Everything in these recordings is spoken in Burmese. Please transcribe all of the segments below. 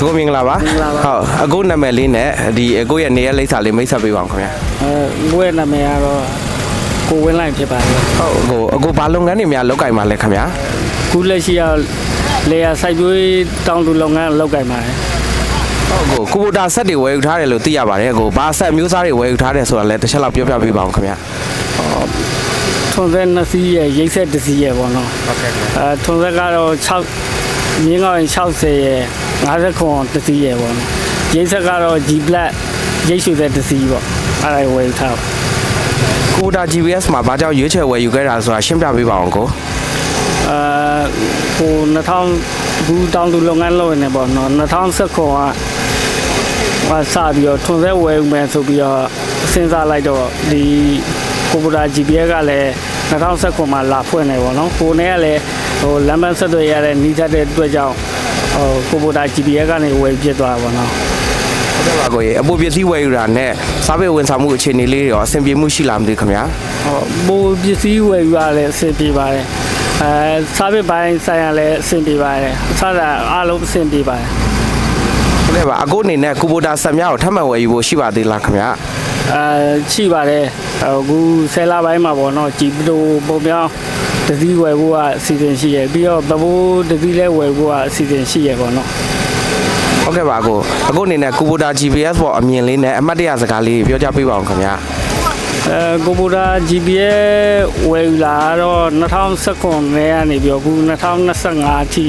ကိုမင်္ဂလာပါမင်္ဂလာပါဟုတ်အခုနာမည်လေးနဲ့ဒီအခုရဲ့နေရာလိပ်စာလေးမိတ်ဆက်ပေးပါအောင်ခင်ဗျာအဲကိုယ့်ရဲ့နာမည်ကတော့ကိုဝင်းလိုက်ဖြစ်ပါတယ်ဟုတ်အခုအခုဘာလုပ်ငန်းတွေများလုပ်ကင်ပါလဲခင်ဗျာခုလက်ရှိကလေယာစိုက်ပျိုးရေးတောင်တူလုပ်ငန်းလုပ်ကိုင်ပါတယ်ဟုတ်အခုကုဗတာဆက်တွေဝယ်ယူထားတယ်လို့သိရပါတယ်အခုဘာဆက်မျိုးစားတွေဝယ်ယူထားတယ်ဆိုတာလည်းတစ်ချက်လောက်ပြောပြပေးပါအောင်ခင်ဗျာထွန်သက်နှစ်စီးရဲ့ရိတ်ဆက်တစ်စီးရဲ့ပေါ့နော်ဟုတ်ကဲ့အဲထွန်သက်ကတော့6 မြင်းကောင်း60ရဲ့50ခွန်တစ်စီးရဲ့ပေါ့နော်ရိတ်ဆက်ကတော့ G Black ရိတ်ရှုတဲ့တစ်စီးပေါ့အဲ့ဒါဝယ်ထားကုဗတာ GPS မှာဘာကြောင့်ရွေးချယ်ဝယ်ယူခဲ့တာဆိုတာရှင်းပြပေးပါအောင်ကိုအဲဟို2000ဘူးတောင်တူလုပ်ငန်းလုပ်နေပေါ့နော်2019ကဟာစပြီးတော့ထွန်သက်ဝယ်ဦးမယ်ဆိုပြီးတော့စဉ်းစားလိုက်တော့ဒီကိုပူတာ GPS ကလည်း 2019မှာလာဖွင့်နေပေါ့နော်ကိုနဲ့ကလည်းဟိုလမ်းမဆက်သွယ်ရတဲ့နီးစပ်တဲ့အတွက်ကြောင့်ဟိုကိုပူတာ GPS ကနေဝယ်ပြစ်သွားတာပေါ့နော်ဟုတ်ကဲ့ပါကိုရေအပူပစ္စည်းဝယ်ယူတာနဲ့စားပေဝန်ဆောင်မှုအခြေအနေလေးတွေရောအဆင်ပြေမှုရှိလားမသိဘူးခင်ဗျာဟောပိုပစ္စည်းဝယ်ယူရလဲအဆင်ပြေပါတယ်အဲစားပစ်ပိုင်းဆိုင်ရလဲအဆင်ပြေပါတယ်စားတာအားလုံးအဆင်ပြေပါတယ်ဟုတ်ကဲ့ပါအခုအနေနဲ့ကုဗတာဆက်များကိုထပ်မံဝယ်ယူဖို့ရှိပါသေးလားခင်ဗျာ အဲရှိပါတယ်အခုဆယ်လပိုင်းမှာပေါ့နော်ကြည်ပတိုပုံပြောင်းတတိဝယ်ဖို့ကအစီအစဉ်ရှိရပြီးတော့ဗဘိုးတတိလည်းဝယ်ဖို့ကအစီအစဉ်ရှိရပေါ့နော်ဟုတ်ကဲ့ပါကိုအခုအနေနဲ့ကုဗတာ GPS ပေါ်အမြင်လေးနဲ့အမှတ်တရစကားလေးပြောကြပေးပါအောင်ခင်ဗျာအဲကိုဘူတာ GPS ဝယ်ယူလာတော့2019နဲ့ကနေပြီးတော့အခု2025အထိ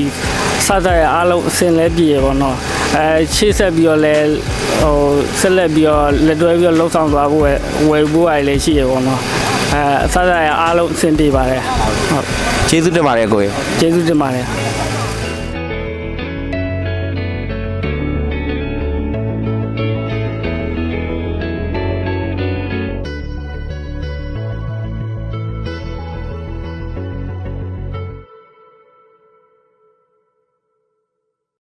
စတဲ့အားလုံးအစင်လဲပြည့်ရပေါ့နော် အဲရှေ့ဆက်ပြီးတော့လဲဟိုဆက်လက်ပြီးတော့လက်တွဲပြီးတော့လှုပ်ဆောင်သွားဖို့ဝယ်ဝယ်ဖို့အရလည်းရှိရပေါ့နော်အဲအစတဲ့အားလုံးအစင်တည်ပါတယ်ဟုတ်ကျေးဇူးတင်ပါတယ်ကိုရေကျေးဇူးတင်ပါတယ်ဟ